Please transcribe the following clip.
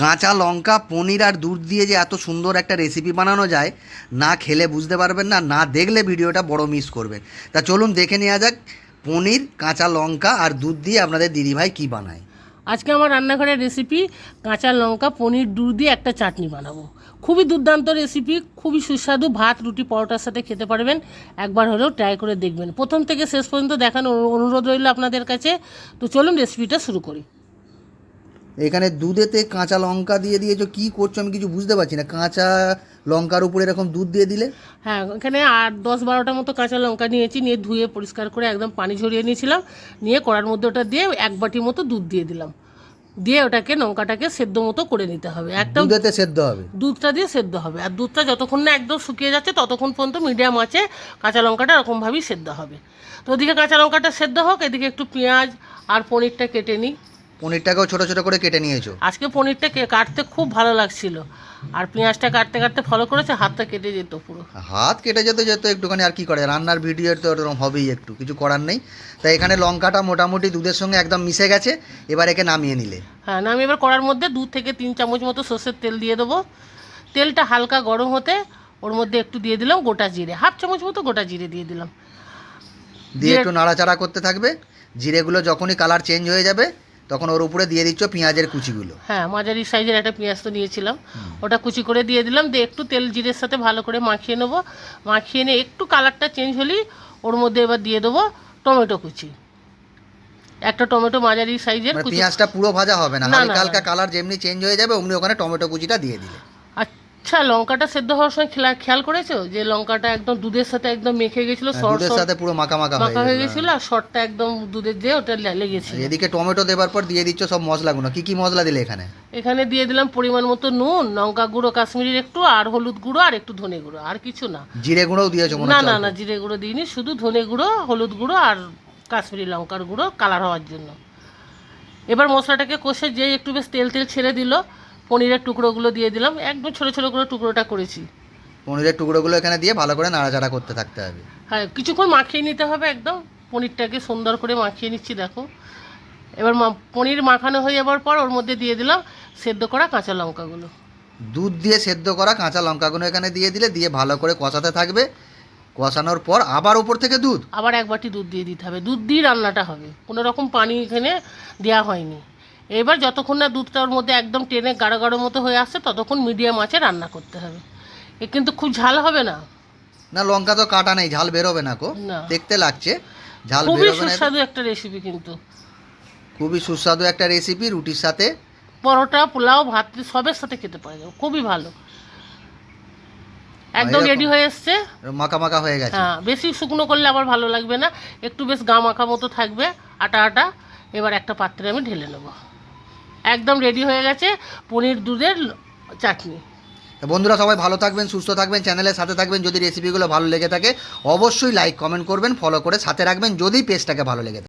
কাঁচা লঙ্কা, পনির আর দুধ দিয়ে যে এত সুন্দর একটা রেসিপি বানানো যায়, না খেলে বুঝতে পারবেন না না দেখলে ভিডিওটা বড় মিস করবেন। তা চলুন দেখে নেওয়া যাক, পনির, কাঁচা লঙ্কা আর দুধ দিয়ে আপনাদের দিদিভাই কি বানায়। আজকে আমার রান্নাঘরের রেসিপি কাঁচা লঙ্কা, পনির, দুধ দিয়ে একটা চাটনি বানাবো। খুবই দুর্দান্ত রেসিপি খুবই সুস্বাদু, ভাত, রুটি, পরোটার সাথে খেতে পারবেন। একবার হলেও ট্রাই করে দেখবেন। প্রথম থেকে শেষ পর্যন্ত দেখানোর অনুরোধ রইল আপনাদের কাছে। তো চলুন রেসিপিটা শুরু করি। এখানে দুধেতে কাঁচা লঙ্কা দিয়ে দিয়েছ কি করছ আমি কিছু বুঝতে পারছি না। কাঁচা লঙ্কার উপরে এরকম দুধ দিয়ে দিলে? হ্যাঁ এখানে আট দশ বারোটা মতো কাঁচা লঙ্কা নিয়েছি নিয়ে ধুয়ে পরিষ্কার করে একদম পানি ঝরিয়ে নিয়েছিলাম। নিয়ে কড়ার মধ্যে ওটা দিয়ে এক বাটি মতো দুধ দিয়ে দিলাম। দিয়ে ওটাকে লঙ্কাটাকে সেদ্ধ মতো করে নিতে হবে। একটা দুধেতে সেদ্ধ হবে? দুধটা দিয়ে সেদ্ধ হবে। আর দুধটা যতক্ষণ না একদম শুকিয়ে যাচ্ছে ততক্ষণ পর্যন্ত মিডিয়াম আছে কাঁচা লঙ্কাটা এরকমভাবেই সেদ্ধ হবে। তো ওদিকে কাঁচা লঙ্কাটা সেদ্ধ হোক এদিকে একটু পেঁয়াজ আর পনিরটা কেটে নিই। পনিরটাকেও ছোট ছোট করে কেটে নিয়েছো? আজকে পনিরটা কে- কাটতে খুব ভালো লাগছিল। আর পেঁয়াজটা কাটতে কাটতে ফলো করেছে হাতটা কেটে যেত পুরো। হাত কেটে যেতে যেত একটুখানি আর কি করে রান্নার ভিডিও তো ওরকম হবেই একটু কিছু করার নেই। তাই এখানে লঙ্কাটা মোটামুটি দুধের সঙ্গে একদম মিশে গেছে এবার একে নামিয়ে নিলে। হ্যাঁ না আমি এবার কড়ার মধ্যে দু থেকে তিন চামচ মতো সর্ষের তেল দিয়ে দেবো। তেলটা হালকা গরম হতে ওর মধ্যে একটু দিয়ে দিলাম গোটা জিরে হাফ চামচ মতো গোটা জিরে দিয়ে দিলাম। দিয়ে একটু নাড়াচাড়া করতে থাকবে। জিরেগুলো যখনই কালার চেঞ্জ হয়ে যাবে তখন ওর উপরে দিয়ে দিচ্ছ পেঁয়াজের কুচিগুলো। হ্যাঁ মাঝারি সাইজের একটা পেঁয়াজ তো নিয়েছিলাম। ওটা কুচি করে দিয়ে দিলাম দিয়ে একটু তেল জিরের সাথে ভালো করে মাখিয়ে নেব। মাখিয়ে নিয়ে একটু কালারটা চেঞ্জ হলেই ওর মধ্যে এবার দিয়ে দেবো টমেটো কুচি। একটা টমেটো মাঝারি সাইজের মানে পেঁয়াজটা পুরো ভাজা হবে না হালকা হালকা কালার যেমনি চেঞ্জ হয়ে যাবে অমনি ওখানে টমেটো কুচিটা দিয়ে দিলে। আচ্ছা লঙ্কাটা সেদ্ধ হওয়ার সময় খেয়াল করেছ? যে লঙ্কাটা একদম দুধের সাথে একদম মেখে গেছিল হ্যাঁ, দুধের সাথে পুরো মাখা মাখা মাখা হয়ে গেছে গেছিল আর সরটা একদম দুধের দিয়ে ওটা লেগেছিল। এদিকে টমেটো দেবার পর দিয়ে দিচ্ছ সব মশলাগুলো। কি কি মশলা দিলে এখানে? এখানে দিয়ে দিলাম পরিমাণ মতো নুন লঙ্কা গুঁড়ো কাশ্মীরির একটু আর হলুদ গুঁড়ো আর একটু ধনে গুঁড়ো আর কিছু না। জিরে গুঁড়োও দিয়েছ না না না জিরে গুঁড়ো দিইনি শুধু ধনে গুঁড়ো হলুদ গুঁড়ো আর কাশ্মীরি লঙ্কার গুঁড়ো কালার হওয়ার জন্য। এবার মশলাটাকে কষে যে একটু বেশ তেল তেল ছেড়ে দিল পনিরের টুকরোগুলো দিয়ে দিলাম। একদম ছোটো ছোটো করে টুকরোটা করেছি। পনিরের টুকরোগুলো এখানে দিয়ে ভালো করে নাড়াচাড়া করতে থাকতে হবে। হ্যাঁ কিছুক্ষণ মাখিয়ে নিতে হবে একদম। পনিরটাকে সুন্দর করে মাখিয়ে নিচ্ছি দেখো। এবার মা- পনির মাখানো হয়ে যাওয়ার পর ওর মধ্যে দিয়ে দিলাম সেদ্ধ করা কাঁচা লঙ্কাগুলো। দুধ দিয়ে সেদ্ধ করা কাঁচা লঙ্কাগুলো এখানে দিয়ে দিলে দিয়ে ভালো করে কষাতে থাকবে। কষানোর পর আবার উপর থেকে দুধ। আবার এক বাটি দুধ দিয়ে দিতে হবে। দুধ দিয়ে রান্নাটা হবে। কোনো রকম পানি এখানে দেওয়া হয়নি। এবার যতক্ষণ না দুধটা ওর মধ্যে একদম টেনে গাঢ় গাঢ় মতো হয়ে আসছে ততক্ষণ মিডিয়াম আঁচে রান্না করতে হবে। এ কিন্তু খুব ঝাল হবে না। না লঙ্কা তো কাটা নেই ঝাল বেরোবে না কো। দেখতে লাগছে ঝাল খুবই সুস্বাদু একটা রেসিপি কিন্তু। খুবই সুস্বাদু একটা রেসিপি রুটির সাথে। পরোটা পোলাও ভাত সবের সাথে খেতে পারা যাবে খুবই ভালো। একদম রেডি হয়ে এসছে। মাখা মাখা হয়ে গেছে। হ্যাঁ বেশি শুকনো করলে আবার ভালো লাগবে না। একটু বেশ গা মাখা মতো থাকবে আটা আটা। এবার একটা পাত্রে আমি ঢেলে নেব। একদম রেডি হয়ে গেছে পনির দুধের চাটনি। বন্ধুরা সবাই ভালো থাকবেন, সুস্থ থাকবেন চ্যানেলের সাথে থাকবেন, যদি রেসিপিগুলো ভালো লেগে থাকে, অবশ্যই লাইক কমেন্ট করবেন ফলো করে সাথে রাখবেন, যদি পেজটাকে ভালো লেগে থাকে।